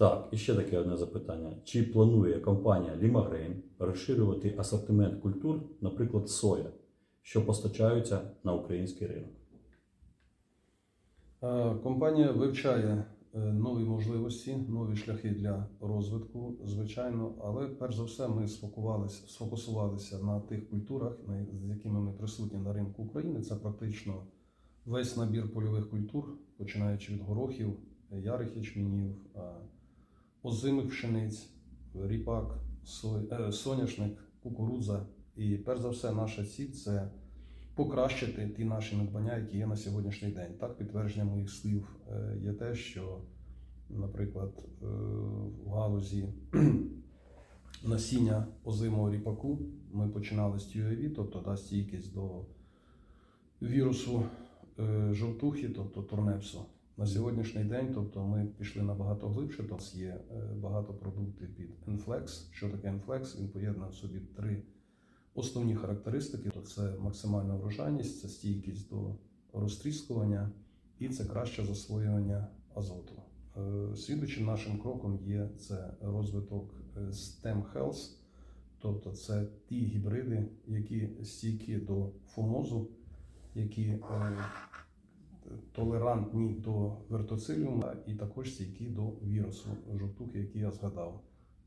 Так, і ще таке одне запитання. Чи планує компанія Лімагрейн розширювати асортимент культур, наприклад, соя, що постачаються на український ринок? Е, Компанія вивчає е, нові можливості, нові шляхи для розвитку, звичайно, але перш за все ми сфокусувалися на тих культурах, з якими ми присутні на ринку України. Це практично весь набір польових культур, починаючи від горохів, ярих ячменів, озимих пшениць, ріпак, е, соняшник, кукурудза. І перш за все, наша ціль це покращити ті наші надбання, які є на сьогоднішній день. Так, підтвердження моїх слів е, є те, що, наприклад, е, в галузі насіння озимого ріпаку ми починали з TUAV, тобто да, стійкість до вірусу жовтухи, тобто торнепсу. На сьогоднішній день, тобто ми пішли набагато глибше. Тобто є е, багато продуктів під Enflex. Що таке Enflex? Він поєднує в собі три Основні характеристики то це максимальна врожайність, це стійкість до розтріскування і це краще засвоювання азоту. Е, Слідуючим нашим кроком є це розвиток е, STEM Health, тобто це ті гібриди, які стійкі до фомозу, які толерантні до вертоциліума і також стійкі до вірусу жовтухи, який я згадав.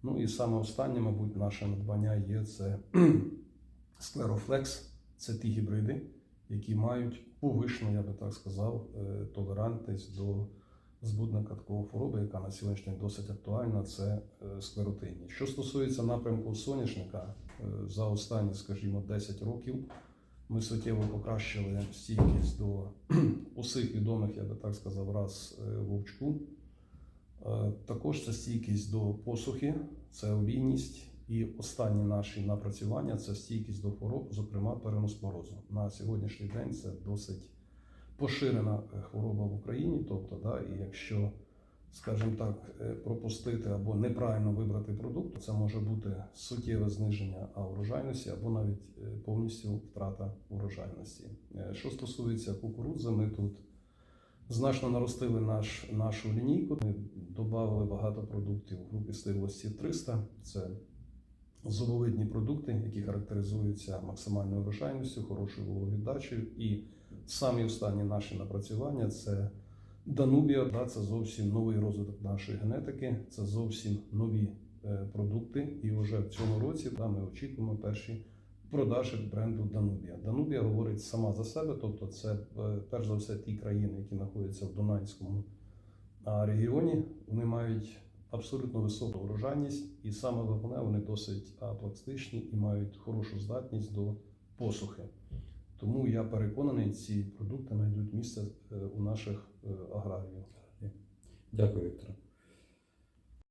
Ну і саме останнє, мабуть, наше надбання є це склерофлекс. Це ті гібриди, які мають повишену, я би так сказав, е, толерантність до збудно-каткової хвороби, яка на сьогоднішній день досить актуальна, це е, склеротинні. Що стосується напрямку соняшника, е, за останні, скажімо, 10 років ми суттєво покращили стійкість до усіх відомих, я би так сказав, раз е, вовчку. Е, Також це стійкість до посухи, це олійність. І останні наші напрацювання це стійкість до хвороб, зокрема переноспорозу. На сьогоднішній день це досить поширена е, хвороба в Україні. Тобто, да, і якщо, скажімо так, е, пропустити або неправильно вибрати продукт, це може бути суттєве зниження урожайності або навіть е, повністю втрата урожайності. Е, Що стосується кукурудзи, ми тут значно наростили наш, нашу лінійку. Ми додали багато продуктів групі стиглості 300. Це зубовидні продукти, які характеризуються максимальною врожайністю, хорошою вологовіддачею. І самі останні наші напрацювання це Данубія. Да, це зовсім новий розвиток нашої генетики, це зовсім нові е, продукти. І вже в цьому році да, ми очікуємо перші продажі бренду Данубія. Данубія говорить сама за себе, тобто це е, перш за все ті країни, які знаходяться в Дунайському регіоні. Вони мають абсолютно високу урожайність, і саме головне, вони досить пластичні і мають хорошу здатність до посухи. Тому я переконаний, ці продукти знайдуть місце е, у наших е, аграріїв. Дякую, Віктор.